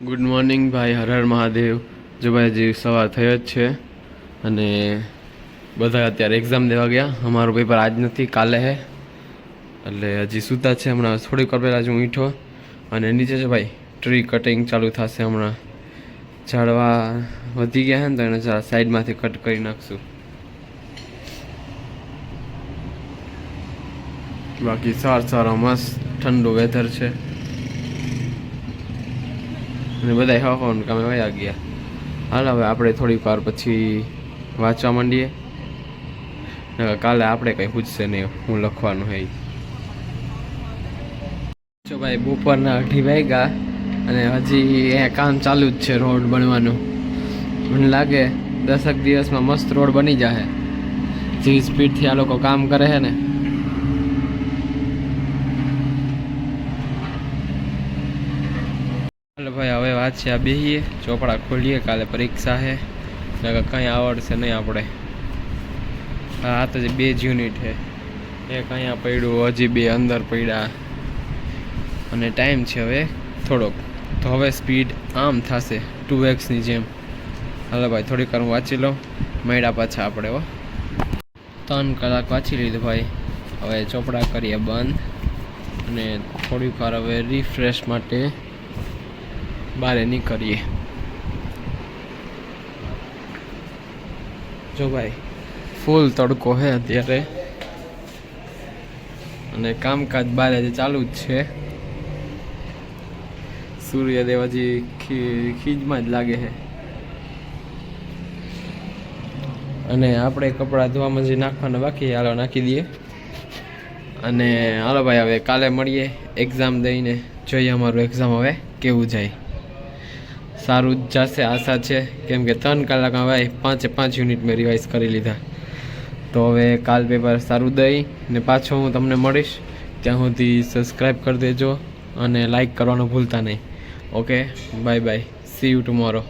Good morning ભાઈ. હર હર મહાદેવ. જો ભાઈ હજી સવાર થયો જ છે. અને બધા અત્યારે એક્ઝામ દેવા ગયા. અમારું પેપર આજ નથી, કાલે હે. એટલે હજી સૂતા છે હમણાં. થોડીક વાર પહેલાં જ હું ઉઠ્યો. અને નીચે છે ભાઈ ટ્રી કટિંગ ચાલુ થશે હમણાં. ઝાડવા વધી ગયા છે ને તો એને જરા સાઈડમાંથી કટ કરી નાખશું. બાકી સાર સવાર મસ્ત ઠંડુ વેધર છે. અને બધા હવાનું કામે વયા ગયા. હાલ હવે આપણે થોડીક વાર પછી વાંચવા માંડીએ. કાલે આપણે કંઈ પૂછશે નહીં હું લખવાનું હોય જો ભાઈ બપોરના અઢી વાગ્યા અને હજી એ કામ ચાલુ જ છે રોડ બનવાનું. મને લાગે દસક દિવસમાં મસ્ત રોડ બની જશે જે સ્પીડથી આ લોકો કામ કરે છે ને. ચાલો ભાઈ, હવે વાત છે આ બેહીએ. ચોપડા ખોલીએ, કાલે પરીક્ષા છે કંઈ આવડશે નહીં આપણે. આ તો બે જ યુનિટ છે એક અહીંયા પડ્યું, હજી બે અંદર પડ્યા. અને ટાઈમ છે હવે થોડોક. તો હવે સ્પીડ આમ થશે ટુ એક્સની જેમ. હાલો ભાઈ, થોડીક વાર હું વાંચી લઉં. મળ્યા પાછા આપણે, હો. ત્રણ કલાક વાંચી લીધું ભાઈ. હવે ચોપડા કરીએ બંધ. અને થોડીક વાર હવે રિફ્રેશ માટે બહાર નીકળીએ. જો ભાઈ, ફૂલ તડકો છે અત્યારે. અને કામકાજ બાર જે ચાલુ જ છે. સૂર્યદેવ હજી ખીજમાં જ લાગે છે અને આપણે કપડાં ધોવામાં જે નાખવાના બાકી હાલો નાખી દઈએ. અને હાલો ભાઈ, હવે કાલે મળીએ. એક્ઝામ દઈને જોઈએ અમારું એક્ઝામ હવે, કેવું જાય. સારું જ જશે, આશા છે. કેમ કે ત્રણ કલાકમાં ભાઈ પાંચે પાંચ યુનિટ મેં રિવાઇઝ કરી લીધા. તો હવે કાલ પેપર સારું દઈ ને પાછો હું તમને મળીશ. ત્યાં સુધી સબસ્ક્રાઈબ કરી દેજો અને લાઈક કરવાનું ભૂલતા નહીં. Okay bye bye see you tomorrow